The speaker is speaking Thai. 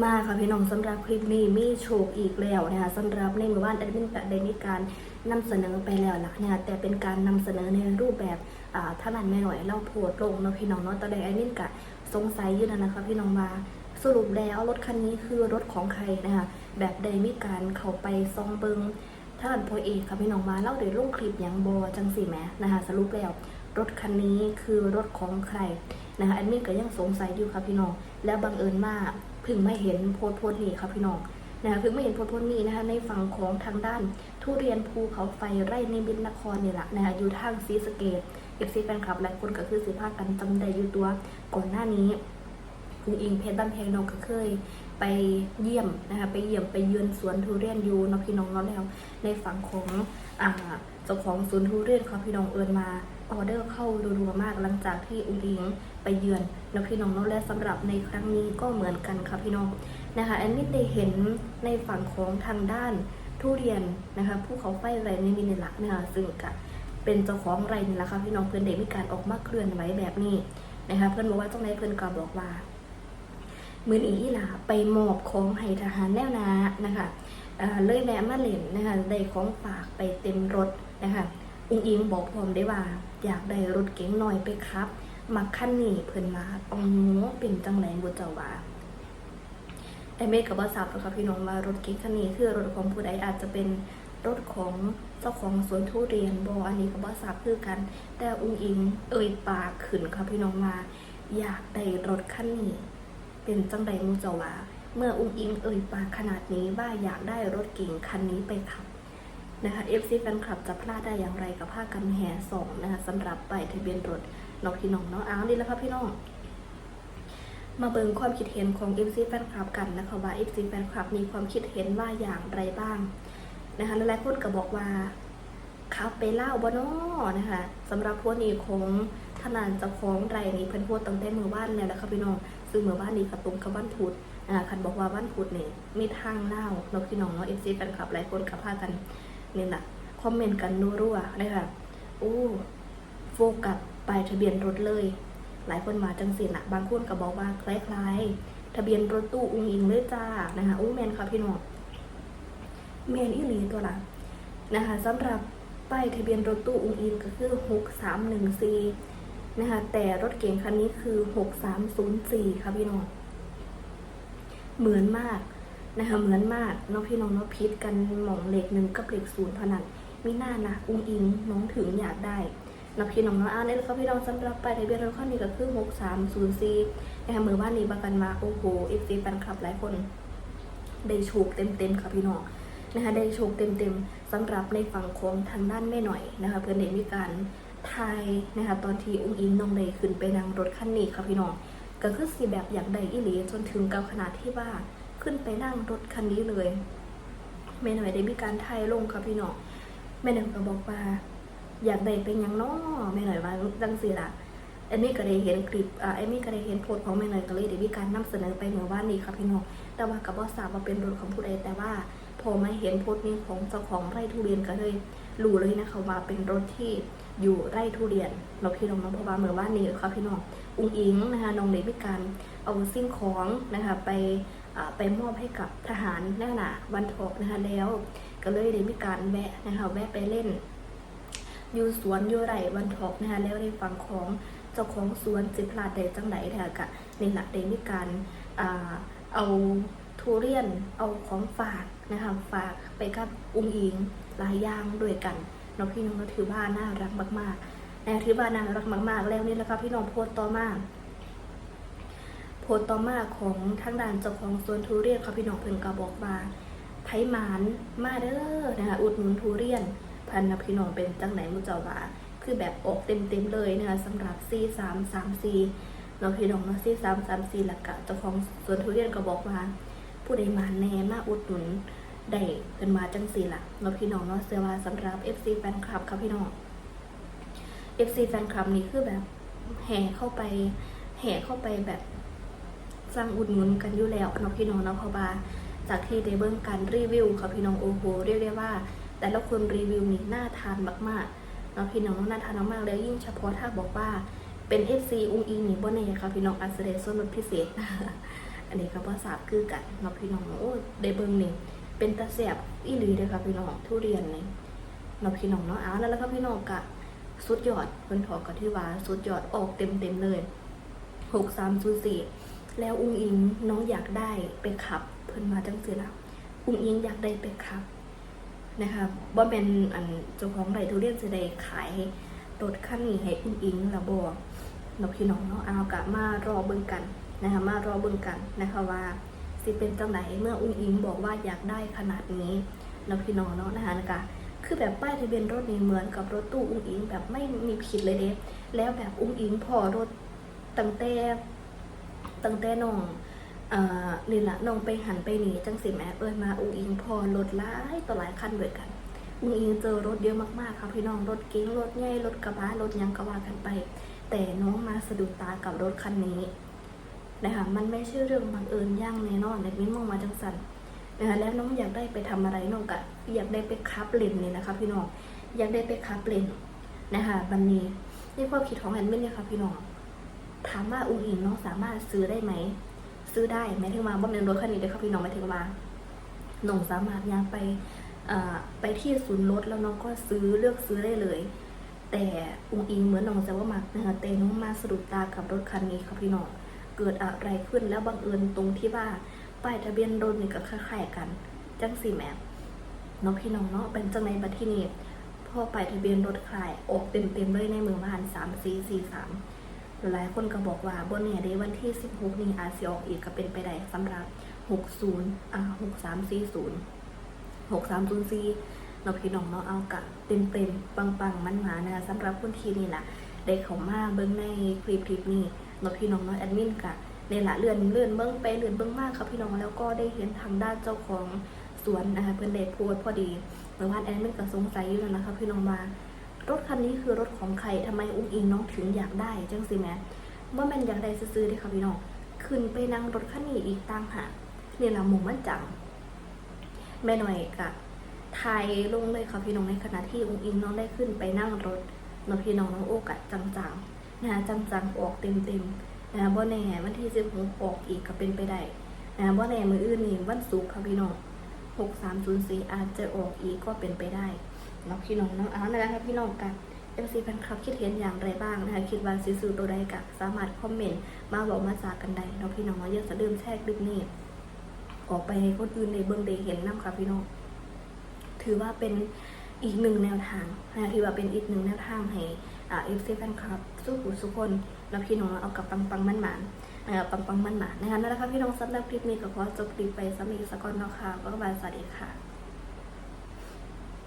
มาค่ะพี่น้องสำหรับคลิปนี้มีโชคอีกแล้วนะคะสำหรับในหมู่บ้านแอดมินก็ได้มีการนำเสนอไปแล้วล่ะนะคะแต่เป็นการนำเสนอในรูปแบบถ้ามันไม่หน่อยเราโพดลงเนาะพี่น้องเนาะตอนแรกแอดมินก็สงสัยอยู่นะนะคะพี่น้องมาสรุปแล้วรถคันนี้คือรถของใครนะคะแบบใดมีการเข้าไปซองเบิงถ้าอันพเอกค่ะพี่น้องมาเล่าเดี๋ยวลงคลิปอย่างบอจังสี่แมนะคะสรุปแล้วรถคันนี้คือรถของใครนะคะแอดมินก็ยังสงสัยอยู่ค่ะพี่น้องแล้วบังเอิญมาก พิ่งไม่เห็นโพสโพสนี้ค่ะพี่น้องนะคะพิ่งไม่เห็นโพสโพสนี้นะคะในฝั่งของทางด้าน ทุเรียนภูเขาไฟไร่ในบินนครนี่แหละนะคะอยู่ทางซีสเกตเอฟซีแฟนคลับหลายคนก็คือสิภาคกันจำได้อยู่ตัวก่อนหน้านี้คุณอิงเพชรบ้านแพงน้องก็เคยไปเยี่ยมนะคะไปเยี่ยมไปเยือนสวนทุเรียนอยู่นะพี่น้องเนาแล้ว ในฝั่งของเจ้าของสวนทุเรียนเขาพี่น้องเอิญมา ออเดอร์เข้ารัวๆมากหลังจากที่อุ้งอิงไปเยือนนะพี่น้องเนาะและสำหรับในครั้งนี้ก็เหมือนกันค่ะพี่น้องนะคะแอนนิดได้เห็นในฝั่งของทางด้านทุเรียนนะคะภูเขาไฟไรในมินิลักนะคะซึ่งกะเป็นเจ้าของไรนี่แหละค่ะพี่น้องเพื่อนได้มีการออกมาเคลื่อนไหวแบบนี้นะคะเพื่อนบอกว่าตรงไหนเพื่อนก็บอกว่ามือนอีหลาไปมอบของให้ทหารแนวนานะคะอ่าเลยแวะมาเล่นนะคะได้ของฝากไปเต็มรถนะคะ อุงอิงบอกพร้อมได้ว่า อยากได้รถเก๋งหน่อยไปครับมาขั้นนี้เพิ่นมาอ๋อเป็นจังไรบุเจ้าว่าไอเมฆกับว่าทราบนะคะพี่น้องว่ารถเก๋งคันนี้คือรถของผู้ใดอาจจะเป็นรถของเจ้าของสวนทุเรียนบออันนี้กับว่าทราบคือกัน แต่อุ้งอิงเอ่ยปากขึ้นค่ะพี่น้องมาอยากได้รถคันนี้เป็นจังใดมูเจาวาเมื่ออุ้งอิงเอ่ยปากขนาดนี้ว่าอยากได้รถเก๋งคันนี้ไปขับ นะคะ FC แฟนคลับจะพลาดได้อย่างไรกับผ้ากันแห่สองนะคะสำหรับป้ายทะเบียนรถเนาะพี่น้องเนาะอ้าวนี่แหล้วครับพี่น้อง มาเบิ่งความคิดเห็นของ FC แฟนคลับกันนะคะว่า FC แฟนคลับมีความคิดเห็นว่าอย่างไรบ้างนะคะหลายๆคนก็บอกว่าขับไปเล่าบ่นอนะคะสำหรับพวกนี้ของทนานจ้าของไรนี้เพิ่นพูดตั้งแต่มือบ้านแล้วนะคะพี่น้อง ซึ่งมือบ้านนี้กระตุ้มกับบ้านพุธอ่าคันบอกว่าบ้านพุธนี่มีทางเล่าเนาพี่น้องเนาะ FC แฟนคลับหลายคนกับพากัน นี่แหละคอมเมนต์กันรัวๆนะคะโอ้โฟกัสปลายทะเบียนรถเลย หลายคนมาจังสินะบางคนก็บอกว่าคล้ายๆ ทะเบียนรถตู้อุ้งอิงเลยจ้านะคะอุ้แมนค่ะพี่น้องแมนอีหลีตัวละนะคะสำหรับป้ายทะเบียนรถตู้อุ้งอิงก็คือหกสามหนึ่งสี่นะคะแต่รถเก๋งคันนี้คือหกสามศูนย์สี่ค่ะพี่น้องเหมือนมาก นะคะเหมือนมากน้องพี่น้องเนาะพิษกันหมองเหล็กหนึ่งกับเหล็กศูนย์เท่านั้นมีหน้านะอุ้งอิงน้องถึงอยากได้นับพี่น้องเนาะอ่าวนี่แหละครับพี่น้องสำหรับไปายทะเบียนรถคันนี้ก็คือหกสามศูนย์สี่นะคะมือว่านนี้ประกันมาโอ้โหเอฟซีแฟนคลับหลายคนได้โชคเต็มๆค่ะพี่น้องนะคะได้โชคเต็มๆสำหรับในฝั่งของทางด้านแม่หน่อยนะคะเพื่อนได้มีการทายนะคะตอนที่อุ้งอิงน้องได้ขึ้นไปนั่งรถคันนี้ค่ะพี่น้องก็คือสีแบบอย่างใดอีหลีจนถึงกับขนาดที่ว่า ขึ้นไปนั่งรถคันนี้เลยแม่หน่อยได้มีการทายลงค่ะพี่น้องแม่หน่อยก็บอกว่า อยากได้เป็นยังน้อแม่หน่อยว่าจังสิล่ะอันนี้ก็ได้เห็นคลิปอ่าไอ้นี่ก็ได้เห็นโพสของแม่หน่อยก็เลยได้มีการนำเสนอไปเมื่อวานนี้ค่ะพี่น้องแต่ว่ากับว่าทราบว่าเป็นรถของผู้ใดแต่ว่าพอมาเห็นโพสต์นี้ของเจ้าของไร่ทุเรียนก็เลยรู้เลยนะคะว่าเป็นรถที่อยู่ไร่ทุเรียนเราพี่น้องเนาพราะว่าเมื่อวานนี้ค่ะพี่น้อง อุ้งอิงนะคะน้องได้มีการเอาสิ่งของนะคะไป ไปมอบให้กับทหารแน่น่ะวันทอกนะคะแล้ว ก็เลยได้มีการแวะนะคะแวะไปเล่น อยู่สวนอยู่ไรวันทอกนะคะแล้วในฝั่งของเจ้าของสวนสิพลาดได้จังไหนนะคะกะในหลักได้มีการอาเอาทุเรียนเอาของฝากนะคะฝากไปกับอุ้งอิงหลายอย่างด้วยกันน้องพี่น้องก็ถือว่าน่ารักมากๆนะถือว่าน่ารักมาก ๆ แล้วนี่แหละค่ะพี่น้องโพสต์ต่อมา โพสต่อมาของทางด้านเจ้าของสวนทุเรียนค่ะพี่น้องเพิ่นก็บอกว่าไทหมานมาเด้อนะคะอุดหนุนทุเรียน พันนะพี่น้องเป็นจังไหนมุจาว่าคือแบบออกเต็มๆเลยนะคะสำหรับ C 3 3 4เราพี่น้องเนาะ C 3 3 4หลักกะเจ้าของสวนทุเรียนก็บอกว่า ผู้ใดมาแน่มาอุดหนุนได้เป็นมาจังสี่ละเราพี่น้องเนาะเสียว่าสำหรับ FC แฟนคลับครับพี่น้อง FC แฟนคลับนี่คือแบบแห่เข้าไปแห่เข้าไปแบบ สร้างอุดหนุนกันอยู่แล้วเนาะพี่น้องเนาะเพราะว่าจากที่ได้เบิ่งการรีวิวค่ะพี่น้องโอ้โหเรียกได้ว่า แต่ละคนรีวิวนี่น่าทานมากๆเนาะพี่น้องน่าทานมากๆแล้วยิ่งเฉพาะถ้าบอกว่าเป็น FC อุ้งอิงนี่บ่แน่ค่ะพี่น้องอาจจะได้ส่วนลดพิเศษ อันนี้ก็บ่ทราบคือกันเนาะพี่น้องโอ้ได้เบิ่งนี่เป็นตาแซ่บอีหลีเด้อค่ะพี่น้องทุเรียนนี่เนาะพี่น้องเนาะเอาแล้วแล้วก็พี่น้องกะสุดยอดเพิ่นถอกก็ที่ว่าสุดยอดออกเต็มๆเลย 6304 แล้วอุ้งอิงน้องอยากได้ไปขับ เพิ่นมาจังซี่ล่ะอุ้งอิงอยากได้ไปขับนะคะบ่เป็นอันเจ้าของไรทุเรียนจะได้ขายรถคันนี้ให้อุ้งอิงระบอเนาพี่น้องเนาะเอากะมารอเบิ่งกันนะคะมารอเบิ่งกันนะคะว่าสิเป็นจังไหนเมื่ออุ้งอิงบอกว่าอยากได้ขนาดนี้เนาพี่น้องเนาะนะคะนะคะคือแบบป้ายทะเบียนรถนี่เหมือนกับรถตู้อุ้งอิงแบบไม่มีผิดเลยเด้แล้วแบบอุ้งอิงพอรถตั้งแต่ ตั้งแต่น้องเอ่อนี่แหละน้องไปหันไปหนีจังสิแม่เอ้ยมาอุ้งอิงพอรถหลายต่อหลายคันด้วยกันอุ้งอิงเจอรถเยอะมากๆค่ะพี่น้องรถเก๋งรถใหญ่รถกระบะรถยังก็ว่ากันไป แต่น้องมาสะดุดตากับรถคันนี้นะคะมันไม่ใช่เรื่องบังเอิญย่างแน่นอนในมิ้นมองมาจังสันนะคะแล้วน้องอยากได้ไปทำอะไรน้องก็อยากได้ไปคับเลนเนี่ยนะคะพี่น้องอยากได้ไปคับเลนนะคะบันนี้นี่ความคิดของแอนมินเนี่ยค่ะพี่น้อง ถามว่าอุ้งอิงน้องสามารถซื้อได้ไหม ซื้อได้หมายถึงว่าบ่แม่นรถคันนี้เด้อค่ะพี่น้องหมายถึงว่าน้องสามารถย่างไปไปที่ศูนย์รถแล้วน้องก็ซื้อเลือกซื้อได้เลย แต่อุ้งอิงเหมือนน้องจะว่ามักนะคะแต่น้องมาสะดุดตากับรถคันนี้ค่ะพี่น้องเกิดอะไรขึ้นแล้วบังเอิญตรงที่ว่าป้ายทะเบียนรถนี่ก็คล้ายๆกัน จังสี่แม่เนาะพี่น้องเนาะเป็นจังในบัดที่นี่พอป้ายทะเบียนรถคลายออกเต็มๆเลยในเมืองบ้านสามสี่สี่สาม หลายคนก็บอกว่าบนเนี่ยเดวันที่ 16 นี้อาจสิออกอีกก็เป็นไปได้สำหรับ 60อ่า6340 6304เราพี่น้องเนาะเอากะเต็มเต็มๆปังปังๆมันหมานะคะสำหรับคนที่นี่แหละได้เข้ามาเบิ้งในคลิปคลิปนี้เราพี่น้องเนาะแอดมินกะเนี่ยละเลื่อนเลื่อนเบิ้งไปเลื่อนเบิ้งมากครับพี่น้องแล้วก็ได้เห็นทางด้านเจ้าของสวนนะคะเพื่อนได้โพสพอดีเมื่อวานแอดมินก็สงสัยอยู่แล้วนะคะพี่น้องมา รถคันนี้คือรถของใครทำไมอุ้งอิงน้องถึงอยากได้จังสิแม่ว่ามันอยากได้ซื้อๆเด้ค่ะพี่น้องขึ้นไปนั่งรถคันนี้อีกต่างหากเนี่ยละมุงมันจังแม่หน่อยกะไทยลงเลยค่ะพี่น้องในขณะที่อุ้งอิงน้องได้ขึ้นไปนั่งรถน้องพี่น้องน้องโอกะจังๆนะจังๆออกเต็มๆนะบ่แน่วันที่สิบหกออกอีกก็เป็นไปได้นะบ่แน่มืออื่นนี่วันศุกร์ค่ะพี่น้องหกสามศูนย์สี่อาจจะออกอีกก็เป็นไปได้ นาะพี่น้องเนาะเอานนะคะพี่น้องกันเอฟซีแฟนคลับคิดเห็นอย่างไรบ้างนะคะคิดว่าซื้อตัวใดกะสามารถคอมเมนต์มาบอกมาจากกันได้เนาะพี่น้องเนาะสะลืมแชร์คลิปนี้ออกไปให้คนอื่นในเบื้องได้เห็นนํค่ะพี่น้องถือว่าเป็นอีกหนึ่งแนวทางนะคะถือว่าเป็นอีกหนึ่งแนวทางให้เอฟซีแฟนคลับสู้หูสุกคนแล้วพี่น้องเอากับปังปังมันหมานนะคะปังปังมันหมานนะคะนั่นแหละค่ะพี่น้องสำหรับคลิปนี้ก็ขอจบคลิปไปสำหรับอีกสักก่อนเนาะค่ะก็บายสวัสดีค่ะ